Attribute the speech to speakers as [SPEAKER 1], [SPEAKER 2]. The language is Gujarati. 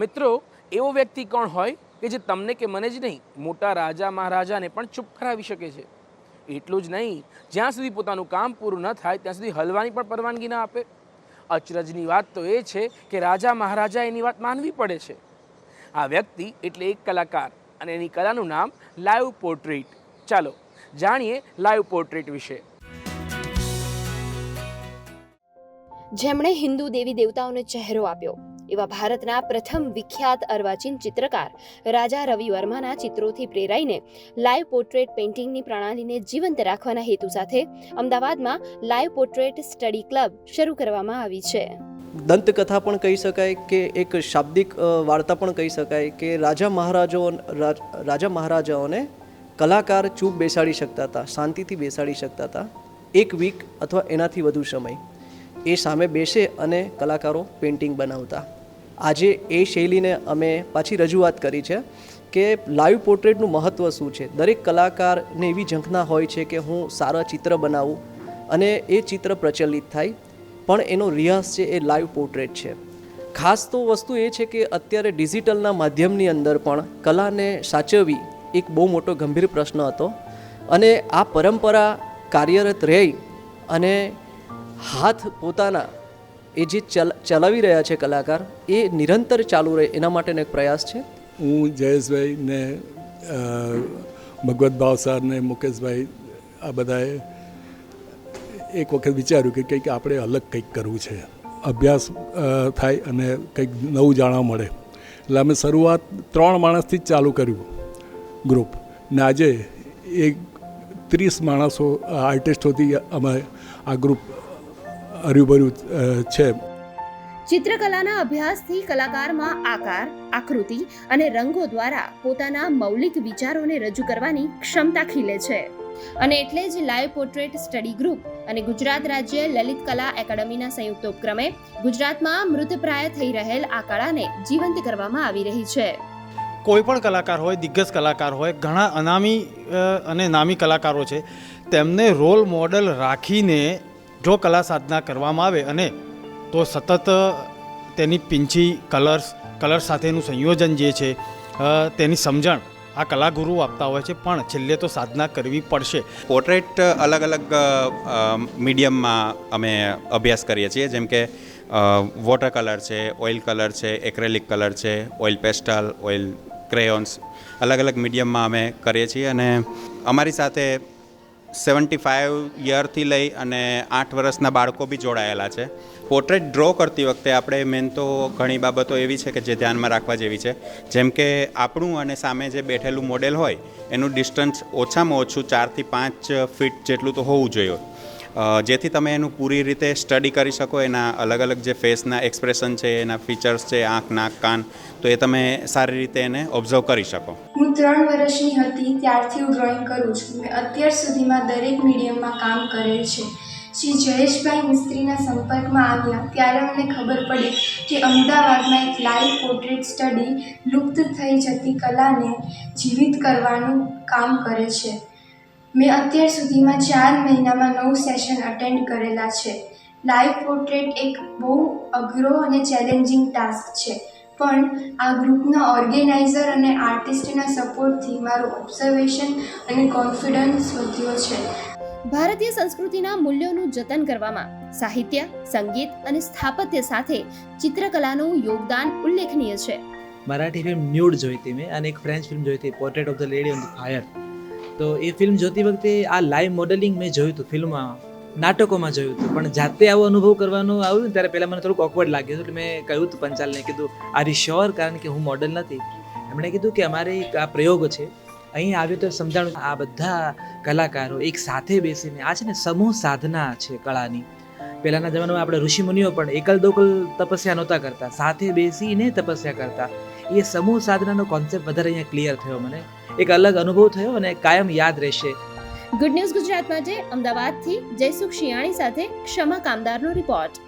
[SPEAKER 1] મિત્રો, એવો વ્યક્તિ કોણ હોય કે જે તમને કે મને જ નહીં, મોટા રાજા મહારાજાને પણ ચૂપ કરાવી શકે છે? એટલું જ નહીં, જ્યાં સુધી પોતાનું કામ પૂરું ન થાય, ત્યાં સુધી હલવાની પણ પરવાનગી ન આપે. અચરજની વાત તો એ છે કે રાજા મહારાજા એની વાત માનવી પડે છે. આ વ્યક્તિ એટલે એક કલાકાર અને એની કલાનું નામ લાઈવ પોર્ટ્રેટ ચાલો, જાણીએ લાઈવ પોર્ટ્રેટ વિશે.
[SPEAKER 2] જેમણે હિન્દુ દેવી દેવતાઓને ચહેરો આપ્યો. એવા ભારતના પ્રથમ વિખ્યાત અર્વાચીન ચિત્રકાર રાજા રવિ વર્માના ચિત્રોથી પ્રેરાઈને લાઈવ પોર્ટ્રેટ પેઇન્ટિંગની પ્રણાલીને જીવંત રાખવાના હેતુ સાથે અમદાવાદમાં લાઈવ પોર્ટ્રેટ સ્ટડી ક્લબ શરૂ કરવામાં આવી છે.
[SPEAKER 3] દંતકથા પણ કહી શકાય કે એક શાબ્દિક વાર્તા પણ કહી શકાય કે રાજા મહારાજો રાજ- રાજા મહારાજાઓને કલાકાર ચૂપ બેસાડી શકતા હતા, શાંતિથી બેસાડી શકતા હતા. એક વીક અથવા એનાથી વધુ સમય એ સામે બેસે અને કલાકારો પેઇન્ટિંગ બનાવતા. આજે એ શૈલીને અમે પાછી રજૂઆત કરી છે કે લાઈવ પોર્ટ્રેટનું મહત્ત્વ શું છે? દરેક કલાકારને એવી ઝંખના હોય છે કે હું સારા ચિત્ર બનાવું અને એ ચિત્ર પ્રચલિત થાય, પણ એનો રિયાઝ છે એ લાઈવ પોર્ટ્રેટ છે. ખાસ તો વસ્તુ એ છે કે અત્યારે ડિજિટલના માધ્યમની અંદર પણ કલાને સાચવવી એક બહુ મોટો ગંભીર પ્રશ્ન હતો અને આ પરંપરા કાર્યરત રહી અને હાથ પોતાના એ જે ચલ, ચલાવી રહ્યા છે કલાકાર, એ નિરંતર ચાલુ રહે, એના માટેનો એક પ્રયાસ છે?
[SPEAKER 4] હું જયેશભાઈ ને ભગવત ભાવ સર મુકેશભાઈ, આ બધાએ એક વખત વિચાર્યું કે કંઈક આપણે અલગ કંઈક કરવું છે. અભ્યાસ થાય અને કંઈક નવું જાણવા મળે. એટલે અમે શરૂઆત ત્રણ માણસથી જ ચાલુ કર્યું ગ્રુપ ને આજે એક ત્રીસ માણસો આર્ટિસ્ટોથી અમે આ ગ્રુપ હર્યુભર્યું છે.
[SPEAKER 2] ચિત્રકલાના અભ્યાસથી કલાકારમાં આકાર આકૃતિ અને રંગો દ્વારા પોતાના મૌલિક વિચારોને રજૂ કરવાની ક્ષમતા ખીલે છે. અને એટલે જ લાઈવ પોર્ટ્રેટ સ્ટડી ગ્રુપ અને ગુજરાત રાજ્ય લલિત કલા એકેડમીના સંયુક્ત ઉપક્રમે ગુજરાતમાં મૃતપ્રાય થઈ રહેલ આ કળાને જીવંત કરવામાં આવી રહી છે.
[SPEAKER 5] કોઈ પણ કલાકાર હોય દિગ્ગજ કલાકાર હોય ઘણા અનામી અને નામી કલાકારો છે તેમને રોલ મોડલ રાખીને જો કલા સાધના કરવામાં આવે અને તો સતત તેની પિંચી, કલર્સ, કલર સાથેનું સંયોજન જે છે તેની સમજણ આ કલાગુરુ આપતા હોય છે. પણ છેલ્લે તો સાધના કરવી પડશે.
[SPEAKER 6] પોર્ટ્રેટ અલગ અલગ મીડિયમમાં અમે અભ્યાસ કરીએ છીએ. જેમ કે વોટર કલર છે, ઓઇલ કલર છે, એક્રેલિક કલર છે, ઓઇલ પેસ્ટલ, ઓઇલ ક્રેયોન્સ અલગ અલગ મીડિયમમાં અમે કરીએ છીએ. અને અમારી સાથે સેવન્ટી ફાઇવ યરથી લઈ અને આઠ વર્ષના બાળકો બી જોડાયેલા છે. પોર્ટ્રેટ ડ્રો કરતી વખતે આપણે મેન તો ઘણી બાબતો એવી છે કે જે ધ્યાનમાં રાખવા જેવી છે. જેમ કે આપણું અને સામે જે બેઠેલું મોડેલ હોય, એનું ડિસ્ટન્સ ઓછામાં ઓછું ચારથી પાંચ ફીટ જેટલું તો હોવું જોઈએ. જેથી તમે એનું પૂરી રીતે સ્ટડી કરી શકો, એના અલગ અલગ જે ફેસના એક્સપ્રેશન છે, એના ફીચર્સ છે, આંખ, નાક, કાન, તો એ તમે સારી રીતે એને ઓબ્ઝર્વ કરી શકો.
[SPEAKER 7] હું ત્રણ વર્ષની હતી, ત્યારથી હું ડ્રોઈંગ કરું છું. મેં અત્યાર સુધીમાં દરેક મીડિયમમાં કામ કરેલ છે. શ્રી જયેશભાઈ મિસ્ત્રીના સંપર્કમાં આવ્યા, ત્યારે મને ખબર પડી કે અમદાવાદમાં એક લાઈવ પોર્ટ્રેટ સ્ટડી લુપ્ત થઈ જતી કલાને જીવિત કરવાનું કામ કરે છે. મેં અત્યાર સુધીમાં ચાર મહિનામાં નવ સેશન અટેન્ડ કરેલા છે. લાઈવ પોર્ટ્રેટ એક બહુ અઘરો અને ચેલેન્જિંગ ટાસ્ક છે. પણ આ ગ્રુપના ઓર્ગેનાઇઝર અને આર્ટિસ્ટના સપોર્ટથી મારું ઓબ્ઝર્વેશન અને કોન્ફિડન્સ વધ્યો છે.
[SPEAKER 2] ભારતીય સંસ્કૃતિના મૂલ્યોનું જતન કરવામાં સાહિત્ય સંગીત અને સ્થાપત્ય સાથે ચિત્રકલાનું યોગદાન ઉલ્લેખનીય છે.
[SPEAKER 8] મરાઠી ફિલ્મ ન્યૂડ જોઈતી મેં અને એક ફ્રેન્ચ ફિલ્મ જોઈતી portrait of the lady on the fire તો એ ફિલ્મ જોતી વખતે આ લાઈવ મોડેલિંગ મેં જોયું હતું ફિલ્મમાં નાટકોમાં જોયું હતું. પણ જાતે આવો અનુભવ કરવાનું આવ્યું ત્યારે પહેલાં મને થોડુંક ઓકવર્ડ લાગ્યું એટલે મેં કહ્યું હતું પંચાલને કીધું આર યુ શ્યોર કારણ કે હું મોડલ નથી. એમણે કીધું કે, અમારે એક આ પ્રયોગ છે. અહીં આવ્યું તો સમજાણું આ બધા કલાકારો એક સાથે બેસીને, આ છે ને સમૂહ સાધના છે કળાની. પહેલાંના જમાનામાં આપણે ઋષિમુનિઓ પણ એકલ દોકલ તપસ્યા નહોતા કરતા. સાથે બેસીને તપસ્યા કરતા. એ સમૂહ સાધનાનો કોન્સેપ્ટ વધારે અહીંયા ક્લિયર થયો મને. એક અલગ અનુભવ થયો અને કાયમ યાદ રહેશે.
[SPEAKER 2] ગુડ ન્યૂઝ ગુજરાત માટે, અમદાવાદથી જયસુખ શિયાણી સાથે ક્ષમા કામદારનો રિપોર્ટ